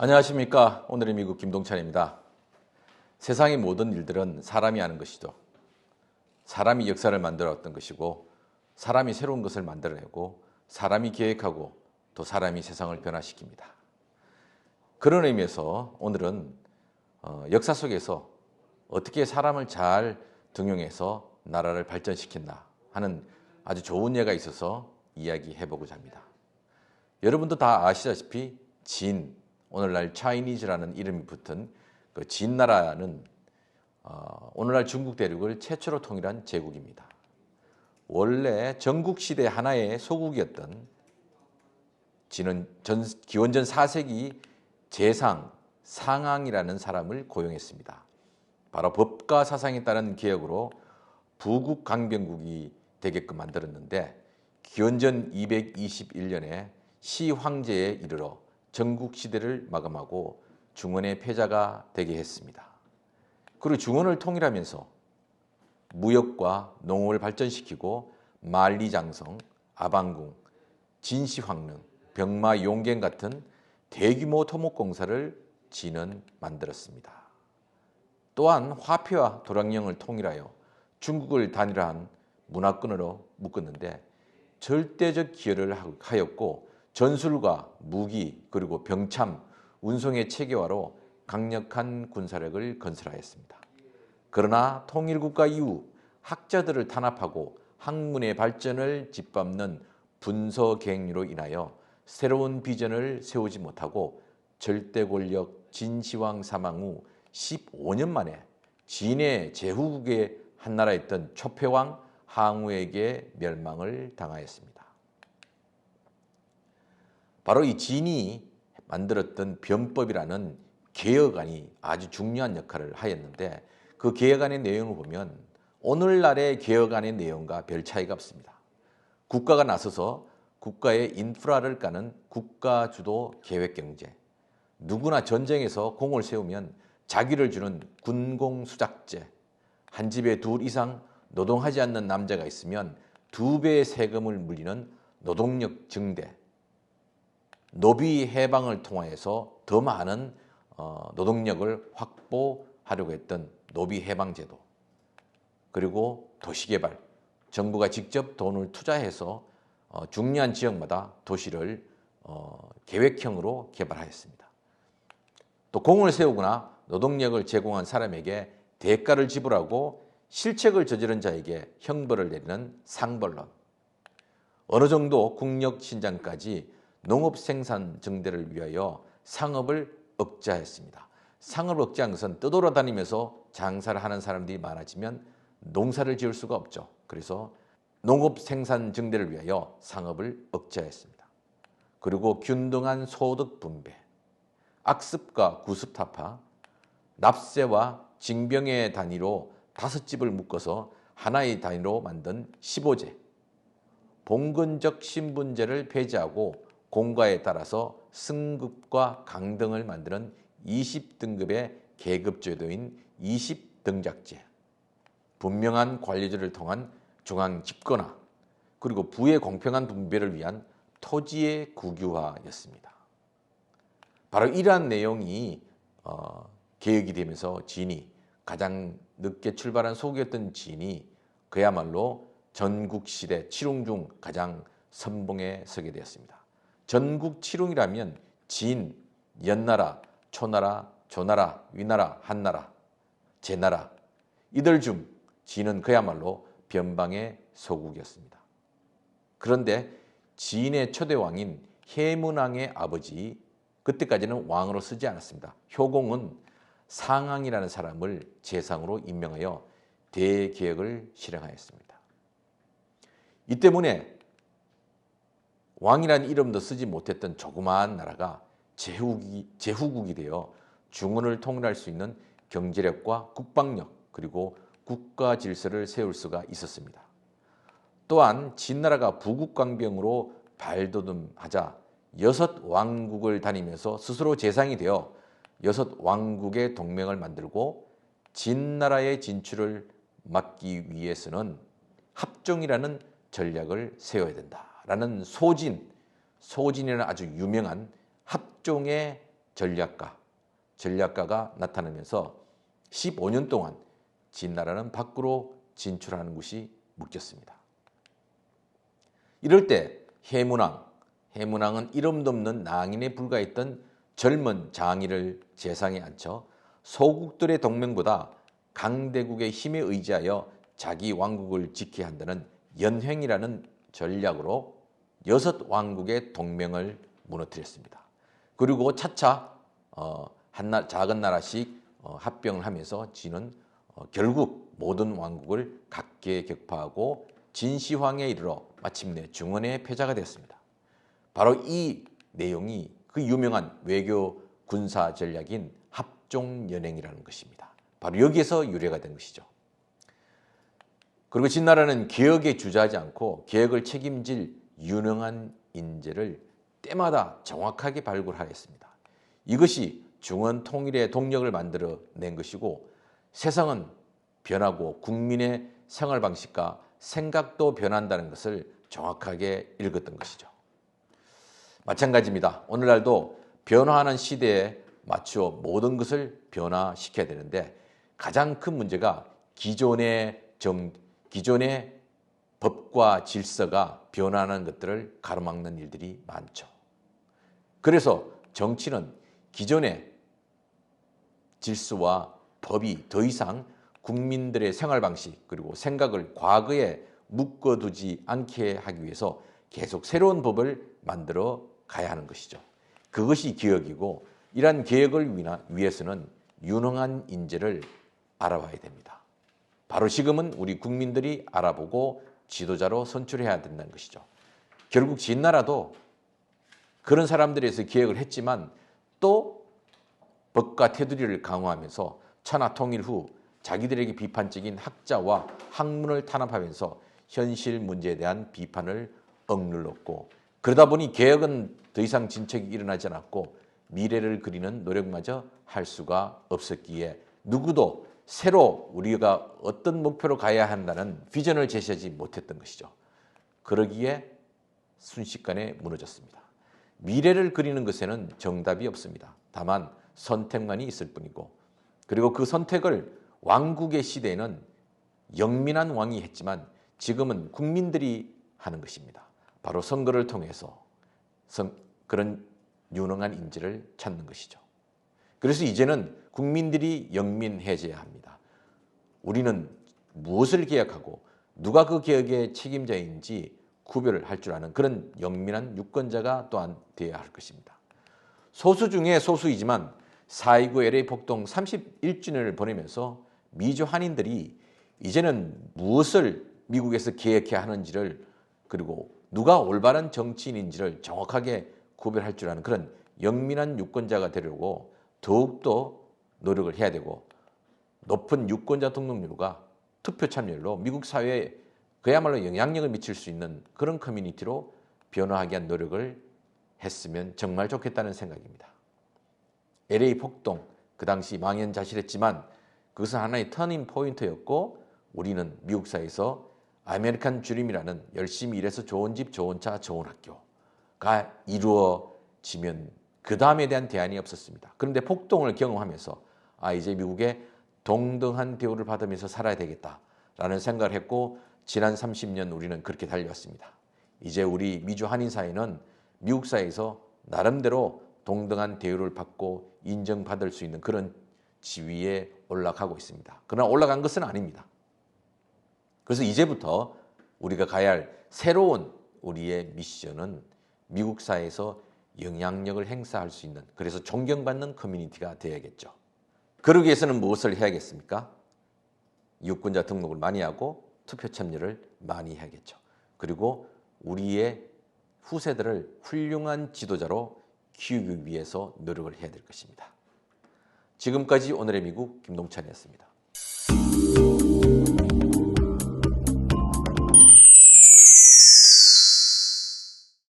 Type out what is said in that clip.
안녕하십니까. 오늘의 미국 김동찬입니다. 세상의 모든 일들은 사람이 하는 것이죠. 사람이 역사를 만들어왔던 것이고, 사람이 새로운 것을 만들어내고, 사람이 계획하고, 또 사람이 세상을 변화시킵니다. 그런 의미에서 오늘은 어, 역사 속에서 어떻게 사람을 잘 등용해서 나라를 발전시킨다 하는 아주 좋은 예가 있어서 이야기해보고자 합니다. 여러분도 다 아시다시피 진, 오늘날 차이니즈라는 이름이 붙은 그 진나라는 어, 오늘날 중국 대륙을 최초로 통일한 제국입니다. 원래 전국 시대 하나의 소국이었던 진은 전, 기원전 4세기 재상 상항이라는 사람을 고용했습니다. 바로 법과 사상에 따른 개혁으로 부국 강병국이 되게끔 만들었는데 기원전 221년에 시 황제에 이르러 전국 시대를 마감하고 중원의 패자가 되게 했습니다. 그리고 중원을 통일하면서 무역과 농업을 발전시키고 만리장성, 아방궁, 진시황릉, 병마 용갱 같은 대규모 토목공사를 진은 만들었습니다. 또한 화폐와 도량령을 통일하여 중국을 단일화한 문화권으로 묶었는데 절대적 기여를 하였고 전술과 무기 그리고 병참, 운송의 체계화로 강력한 군사력을 건설하였습니다. 그러나 통일국가 이후 학자들을 탄압하고 학문의 발전을 짓밟는 분서 계획로 인하여 새로운 비전을 세우지 못하고 절대 권력 진시황 사망 후 15년 만에 진의 제후국의 한나라였던 초패왕 항우에게 멸망을 당하였습니다. 바로 이 진이 만들었던 변법이라는 개혁안이 아주 중요한 역할을 하였는데 그 개혁안의 내용을 보면 오늘날의 개혁안의 내용과 별 차이가 없습니다. 국가가 나서서 국가의 인프라를 까는 국가 주도 계획 경제. 누구나 전쟁에서 공을 세우면 자기를 주는 군공 수작제. 한 집에 둘 이상 노동하지 않는 남자가 있으면 두 배의 세금을 물리는 노동력 증대. 노비 해방을 통하여서 더 많은 어, 노동력을 확보하려고 했던 노비 해방 제도. 그리고 도시개발. 정부가 직접 돈을 투자해서 어, 중요한 지역마다 도시를 어, 계획형으로 개발하였습니다. 또 공을 세우거나 노동력을 제공한 사람에게 대가를 지불하고 실책을 저지른 자에게 형벌을 내리는 상벌론. 어느 정도 국력 신장까지 농업 생산 증대를 위하여 상업을 억제했습니다. 상업을 억제한 것은 떠돌아다니면서 장사를 하는 사람들이 많아지면 농사를 지을 수가 없죠. 그래서 농업 생산 증대를 위하여 상업을 억제했습니다. 그리고 균등한 소득 분배, 악습과 구습 타파, 납세와 징병의 단위로 다섯 집을 묶어서 하나의 단위로 만든 15제, 봉건적 신분제를 폐지하고 공과에 따라서 승급과 강등을 만드는 20등급의 계급제도인 20등작제, 분명한 관리제를 통한 중앙 집권화, 그리고 부의 공평한 분배를 위한 토지의 국유화였습니다. 바로 이러한 내용이 어, 개혁이 되면서 진이 가장 늦게 출발한 속이었던 진이 그야말로 전국 시대 칠웅 중 가장 선봉에 서게 되었습니다. 전국 칠웅이라면 진, 연나라, 초나라, 조나라, 위나라, 한나라, 제나라 이들 중 진은 그야말로 변방의 소국이었습니다. 그런데 진의 초대 왕인 해문왕의 아버지 그때까지는 왕으로 쓰지 않았습니다. 효공은 상왕이라는 사람을 재상으로 임명하여 대개혁을 실행하였습니다. 이 때문에 왕이라는 이름도 쓰지 못했던 조그마한 나라가 제후국이, 제후국이 되어 중원을 통일할 수 있는 경제력과 국방력 그리고 국가 질서를 세울 수가 있었습니다. 또한 진나라가 부국강병으로 발돋움하자 여섯 왕국을 다니면서 스스로 재상이 되어 여섯 왕국의 동맹을 만들고 진나라의 진출을 막기 위해서는 합종이라는 전략을 세워야 된다 라는 소진, 소진이라는 아주 유명한 합종의 전략가, 전략가가 나타나면서 15년 동안 진나라는 밖으로 진출하는 것이 묶였습니다. 이럴 때 해문왕, 해문왕은 이름도 없는 낭인에 불과했던 젊은 장의를 재상에 앉혀 소국들의 동맹보다 강대국의 힘에 의지하여 자기 왕국을 지켜야 한다는 연횡이라는 전략으로 여섯 왕국의 동맹을 무너뜨렸습니다. 그리고 차차 어, 한 작은 나라씩 어, 합병을 하면서 지는 어, 결국 모든 왕국을 각계 격파하고 진시황에 이르러 마침내 중원의 패자가 되었습니다. 바로 이 내용이 그 유명한 외교 군사 전략인 합종연행이라는 것입니다. 바로 여기에서 유래가 된 것이죠. 그리고 진나라는 개혁에 주저하지 않고 개혁을 책임질 유능한 인재를 때마다 정확하게 발굴하였습니다. 이것이 중원 통일의 동력을 만들어 낸 것이고 세상은 변하고 국민의 생활 방식과 생각도 변한다는 것을 정확하게 읽었던 것이죠. 마찬가지입니다. 오늘날도 변화하는 시대에 맞추어 모든 것을 변화시켜야 되는데 가장 큰 문제가 기존의 정, 기존의 법과 질서가 변화하는 것들을 가로막는 일들이 많죠. 그래서 정치는 기존의 질서와 법이 더 이상 국민들의 생활 방식 그리고 생각을 과거에 묶어두지 않게 하기 위해서 계속 새로운 법을 만들어 가야 하는 것이죠. 그것이 개혁이고 이러한 개혁을 위해서는 유능한 인재를 알아봐야 됩니다. 바로 지금은 우리 국민들이 알아보고 지도자로 선출해야 된다는 것이죠. 결국 진나라도 그런 사람들에서 개혁을 했지만 또 법과 테두리를 강화하면서 천하 통일 후 자기들에게 비판적인 학자와 학문을 탄압하면서 현실 문제에 대한 비판을 억눌렀고 그러다 보니 개혁은 더 이상 진척이 일어나지 않았고 미래를 그리는 노력마저 할 수가 없었기에 누구도 새로 우리가 어떤 목표로 가야 한다는 비전을 제시하지 못했던 것이죠. 그러기에 순식간에 무너졌습니다. 미래를 그리는 것에는 정답이 없습니다. 다만 선택만이 있을 뿐이고 그리고 그 선택을 왕국의 시대에는 영민한 왕이 했지만 지금은 국민들이 하는 것입니다. 바로 선거를 통해서 선, 그런 유능한 인재를 찾는 것이죠. 그래서 이제는 국민들이 영민해져야 합니다. 우리는 무엇을 계약하고 누가 그 개혁의 책임자인지 구별을 할 줄 아는 그런 영민한 유권자가 또한 되어야 할 것입니다. 소수 중에 소수이지만 4.29 LA 폭동 31주년을 보내면서 미주 한인들이 이제는 무엇을 미국에서 계획해야 하는지를 그리고 누가 올바른 정치인인지를 정확하게 구별할 줄 아는 그런 영민한 유권자가 되려고 더욱더 노력을 해야 되고 높은 유권자 등록률과 투표 참여율로 미국 사회에 그야말로 영향력을 미칠 수 있는 그런 커뮤니티로 변화하기 위한 노력을 했으면 정말 좋겠다는 생각입니다. LA 폭동 그 당시 망연자실했지만 그것은 하나의 터닝 포인트였고 우리는 미국 사회에서 아메리칸 주림이라는 열심히 일해서 좋은 집, 좋은 차, 좋은 학교가 이루어지면 그 다음에 대한 대안이 없었습니다. 그런데 폭동을 경험하면서 아 이제 미국에 동등한 대우를 받으면서 살아야 되겠다라는 생각을 했고 지난 30년 우리는 그렇게 달려왔습니다. 이제 우리 미주 한인 사회는 미국 사회에서 나름대로 동등한 대우를 받고 인정받을 수 있는 그런 지위에 올라가고 있습니다. 그러나 올라간 것은 아닙니다. 그래서 이제부터 우리가 가야 할 새로운 우리의 미션은 미국 사회에서 영향력을 행사할 수 있는 그래서 존경받는 커뮤니티가 되어야겠죠. 그러기 위해서는 무엇을 해야겠습니까? 유권자 등록을 많이 하고 투표 참여를 많이 해야겠죠. 그리고 우리의 후세들을 훌륭한 지도자로 키우기 위해서 노력을 해야 될 것입니다. 지금까지 오늘의 미국 김동찬이었습니다.